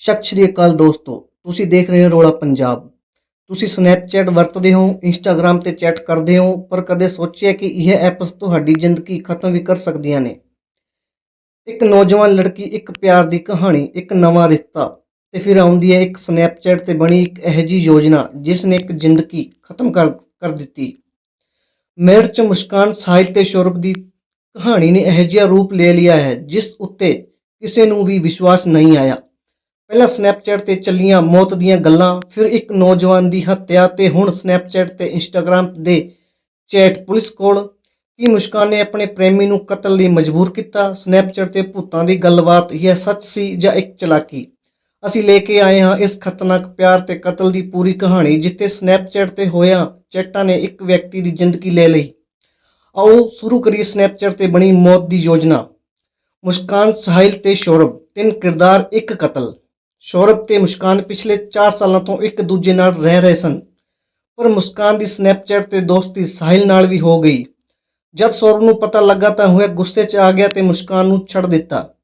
ਸਤਿ ਸ਼੍ਰੀ ਅਕਾਲ ਦੋਸਤੋ, ਤੁਸੀਂ ਦੇਖ ਰਹੇ ਹੋ ਰੋਲਾ ਪੰਜਾਬ। ਤੁਸੀਂ ਸਨੈਪਚੈਟ ਵਰਤਦੇ ਹੋ ਇੰਸਟਾਗ੍ਰam ਤੇ ਚੈਟ ਕਰਦੇ ਹੋ, ਪਰ ਕਦੇ ਸੋਚਿਆ ਕਿ ਇਹ ਐਪਸ ਤੁਹਾਡੀ ਜ਼ਿੰਦਗੀ ਖਤਮ ਵੀ ਕਰ ਸਕਦੀਆਂ ਨੇ। ਇੱਕ ਨੌਜਵਾਨ ਲੜਕੀ, ਇੱਕ ਪਿਆਰ ਦੀ ਕਹਾਣੀ, ਇੱਕ ਨਵਾਂ ਰਿਸ਼ਤਾ, ਤੇ ਫਿਰ ਆਉਂਦੀ ਹੈ ਇੱਕ ਸਨੈਪਚੈਟ ਤੇ ਬਣੀ ਇੱਕ ਇਹੋ ਜਿਹੀ ਯੋਜਨਾ ਜਿਸ ਨੇ ਇੱਕ ਜ਼ਿੰਦਗੀ ਖਤਮ ਕਰ ਕਰ ਦਿੱਤੀ। ਮੇੜ ਚ ਮੁਸਕਾਨ ਸਾਹਿਲ ਤੇ ਸ਼ੌਰਭ ਦੀ ਕਹਾਣੀ ਨੇ ਇਹੋ ਜਿਹਾ ਰੂਪ ਲੈ ਲਿਆ ਹੈ, ਜਿਸ ਉੱਤੇ ਕਿਸੇ ਨੂੰ ਵੀ ਵਿਸ਼ਵਾਸ ਨਹੀਂ ਆਇਆ। ਪਹਿਲਾਂ ਸਨੈਪਚੈਟ ਤੇ ਚੱਲੀਆਂ ਮੌਤ ਦੀਆਂ ਗੱਲਾਂ, ਫਿਰ ਇੱਕ ਨੌਜਵਾਨ ਦੀ ਹੱਤਿਆ ਤੇ ਹੁਣ ਸਨੈਪਚੈਟ ਤੇ ਇੰਸਟਾਗ੍ਰam ਦੇ ਚੈਟ ਪੁਲਿਸ ਕੋਲ। ਕੀ ਮੁਸਕਾਨ ਨੇ ਆਪਣੇ ਪ੍ਰੇਮੀ ਨੂੰ ਕਤਲ ਲਈ ਮਜਬੂਰ ਕੀਤਾ? ਸਨੈਪਚੈਟ ਤੇ ਭੂਤਾਂ ਦੀ ਗੱਲਬਾਤ, ਇਹ ਸੱਚ ਸੀ ਜਾਂ ਇੱਕ ਚਲਾਕੀ? ਅਸੀਂ ਲੈ ਕੇ ਆਏ ਹਾਂ ਇਸ ਖਤਰਨਾਕ ਪਿਆਰ ਤੇ ਕਤਲ ਦੀ ਪੂਰੀ ਕਹਾਣੀ, ਜਿੱਥੇ ਸਨੈਪਚੈਟ ਤੇ ਹੋਇਆ ਚੈਟਾਂ ਨੇ ਇੱਕ ਵਿਅਕਤੀ ਦੀ ਜ਼ਿੰਦਗੀ ਲੈ ਲਈ। ਆਓ ਸ਼ੁਰੂ ਕਰੀਏ ਸਨੈਪਚੈਟ ਤੇ ਬਣੀ ਮੌਤ ਦੀ ਯੋਜਨਾ। ਮੁਸਕਾਨ ਸਾਹਿਲ ਤੇ ਸ਼ੌਰਭ ਤਿੰਨ ਕਿਰਦਾਰ, ਇੱਕ ਕਤਲ। ਸ਼ੌਰਭ ਤੇ ਮੁਸਕਾਨ ਪਿਛਲੇ 4 ਸਾਲਾਂ ਤੋਂ ਇੱਕ ਦੂਜੇ ਨਾਲ ਰਹਿ ਰਹੇ ਸਨ। ਪਰ ਮੁਸਕਾਨ ਦੀ ਸਨੈਪਚੈਟ ਤੇ ਦੋਸਤੀ ਸਾਹਿਲ ਨਾਲ ਵੀ ਹੋ ਗਈ। ਜਦ ਸ਼ੌਰਭ ਨੂੰ ਪਤਾ ਲੱਗਾ ਤਾਂ ਹੋਇਆ ਗੁੱਸੇ 'ਚ ਆ ਗਿਆ ਤੇ ਮੁਸਕਾਨ ਨੂੰ ਛੱਡ ਦਿੱਤਾ।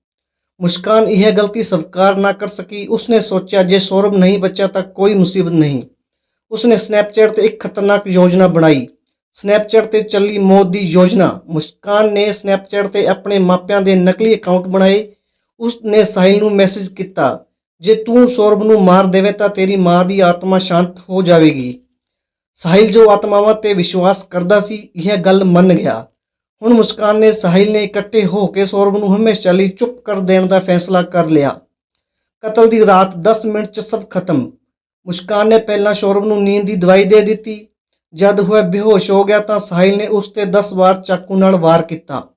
ਮੁਸਕਾਨ ਇਹ ਗਲਤੀ ਸਵੀਕਾਰ ਨਾ ਕਰ ਸਕੀ। ਉਸਨੇ ਸੋਚਿਆ, ਜੇ ਸ਼ੌਰਭ ਨਹੀਂ ਬਚਿਆ ਤਾਂ ਕੋਈ ਮੁਸੀਬਤ ਨਹੀਂ। ਉਸਨੇ ਸਨੈਪਚੈਟ ਤੇ ਇੱਕ ਖਤਰਨਾਕ ਯੋਜਨਾ ਬਣਾਈ। ਸਨੈਪਚੈਟ ਤੇ ਚੱਲੀ ਮੌਤ ਦੀ ਯੋਜਨਾ। ਮੁਸਕਾਨ ਨੇ ਸਨੈਪਚੈਟ ਤੇ ਆਪਣੇ ਮਾਪਿਆਂ ਦੇ ਨਕਲੀ ਅਕਾਊਂਟ ਬਣਾਏ। ਉਸ ਨੇ ਸਾਹਿਲ ਨੂੰ ਮੈਸੇਜ ਕੀਤਾ ਜੇ ਤੂੰ ਸੌਰਭ ਨੂੰ ਮਾਰ ਦੇਵੇ ਤਾਂ ਤੇਰੀ ਮਾਂ ਦੀ ਆਤਮਾ ਸ਼ਾਂਤ ਹੋ ਜਾਵੇਗੀ। ਸਾਹਿਲ ਜੋ ਆਤਮਾਵਾਂ ਤੇ ਵਿਸ਼ਵਾਸ ਕਰਦਾ ਸੀ, ਇਹ ਗੱਲ ਮੰਨ ਗਿਆ। ਹੁਣ ਮੁਸਕਾਨ ਨੇ ਸਾਹਿਲ ਨੇ ਇਕੱਠੇ ਹੋ ਕੇ ਸੌਰਭ ਨੂੰ ਹਮੇਸ਼ਾ ਲਈ ਚੁੱਪ ਕਰ ਦੇਣ ਦਾ ਫੈਸਲਾ ਕਰ ਲਿਆ। ਕਤਲ ਦੀ ਰਾਤ 10 ਮਿੰਟ 'ਚ ਸਭ ਖਤਮ। ਮੁਸਕਾਨ ਨੇ ਪਹਿਲਾਂ ਸੌਰਭ ਨੂੰ ਨੀਂਦ ਦੀ ਦਵਾਈ ਦੇ ਦਿੱਤੀ। ਜਦ ਉਹ ਬੇਹੋਸ਼ ਹੋ ਗਿਆ ਤਾਂ ਸਾਹਿਲ ਨੇ ਉਸ ਤੇ 10 ਵਾਰ ਚਾਕੂ ਨਾਲ ਵਾਰ ਕੀਤਾ।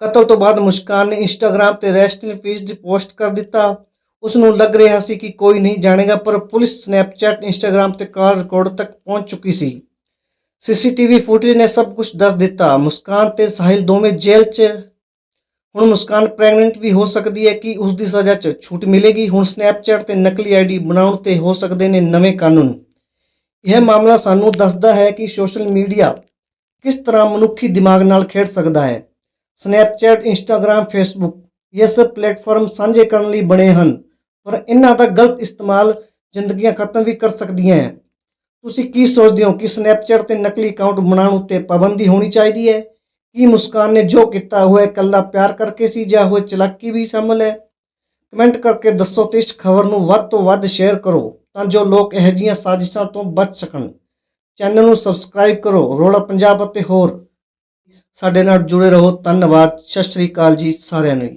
ਕਤਲ ਤੋਂ ਬਾਅਦ ਮੁਸਕਾਨ ਨੇ ਇੰਸਟਾਗ੍ਰam ਤੇ ਰੈਸਟ ਇਨ ਪੀਸ ਦੀ ਪੋਸਟ ਕਰ ਦਿੱਤਾ। ਉਸ ਨੂੰ ਲੱਗ ਰਿਹਾ ਸੀ ਕਿ ਕੋਈ ਨਹੀਂ ਜਾਣੇਗਾ, ਪਰ ਪੁਲਿਸ ਸਨੈਪਚੈਟ ਇੰਸਟਾਗ੍ਰam ਤੇ ਕਾਲ ਰਿਕਾਰਡ ਤੱਕ ਪਹੁੰਚ ਚੁੱਕੀ ਸੀ। ਸੀਸੀਟੀਵੀ ਫੁਟੇਜ ਨੇ ਸਭ ਕੁਝ ਦੱਸ ਦਿੱਤਾ। ਮੁਸਕਾਨ ਤੇ ਸਾਹਿਲ ਦੋਵੇਂ ਜੇਲ੍ਹ 'ਚ। ਹੁਣ ਮੁਸਕਾਨ ਪ੍ਰੈਗਨੈਂਟ ਵੀ ਹੋ ਸਕਦੀ ਹੈ ਕਿ ਉਸ ਦੀ ਸਜ਼ਾ 'ਚ ਛੂਟ ਮਿਲੇਗੀ। ਹੁਣ ਸਨੈਪਚੈਟ ਤੇ ਨਕਲੀ ਆਈਡੀ ਬਣਾਉਣ ਤੇ ਹੋ ਸਕਦੇ ਨੇ ਨਵੇਂ ਕਾਨੂੰਨ। ਇਹ ਮਾਮਲਾ ਸਾਨੂੰ ਦੱਸਦਾ ਹੈ ਕਿ ਸੋਸ਼ਲ ਮੀਡੀਆ ਕਿਸ ਤਰ੍ਹਾਂ ਮਨੁੱਖੀ ਦਿਮਾਗ ਨਾਲ ਖੇਡ ਸਕਦਾ ਹੈ। ਸਨੈਪਚੈਟ ਇੰਸਟਾਗ੍ਰam ਫੇਸਬੁੱਕ ਇਹ ਸਭ ਪਲੇਟਫਾਰਮ ਸਾਂਝੇ ਕਰਨ ਲਈ ਬਣੇ ਹਨ। ਪਰ ਇਹਨਾਂ ਦਾ ਗਲਤ ਇਸਤੇਮਾਲ ਜ਼ਿੰਦਗੀਆਂ ਖਤਮ ਵੀ ਕਰ ਸਕਦੀਆਂ ਹੈ। ਤੁਸੀਂ ਕੀ ਸੋਚਦੇ ਹੋ ਕਿ ਸਨੈਪਚੈਟ ਤੇ ਨਕਲੀ ਅਕਾਊਂਟ ਬਣਾਉਣ ਉੱਤੇ ਪਾਬੰਦੀ ਹੋਣੀ ਚਾਹੀਦੀ ਹੈ? ਕੀ ਮੁਸਕਾਨ ਨੇ ਜੋ ਕੀਤਾ ਹੋਇਆ ਇਕੱਲਾ ਪਿਆਰ ਕਰਕੇ ਸੀ ਜਾਂ ਹੋਏ ਚਲਾਕੀ ਵੀ ਸ਼ਾਮਲ ਹੈ? ਕਮੈਂਟ ਕਰਕੇ ਦੱਸੋ ਤੇ ਇਸ ਖਬਰ ਨੂੰ ਵੱਧ ਤੋਂ ਵੱਧ ਸ਼ੇਅਰ ਕਰੋ ਤਾਂ ਜੋ ਲੋਕ ਇਹੋ ਜਿਹੀਆਂ ਸਾਜ਼ਿਸ਼ਾਂ ਤੋਂ ਬਚ ਸਕਣ। ਚੈਨਲ ਨੂੰ ਸਬਸਕ੍ਰਾਈਬ ਕਰੋ, ਰੋਲਾ ਪੰਜਾਬ ਅਤੇ ਹੋਰ। ਸਾਡੇ ਨਾਲ ਜੁੜੇ ਰਹੋ, ਧੰਨਵਾਦ, ਸਤਿ ਸ਼੍ਰੀ ਅਕਾਲ ਜੀ ਸਾਰਿਆਂ ਨੂੰ।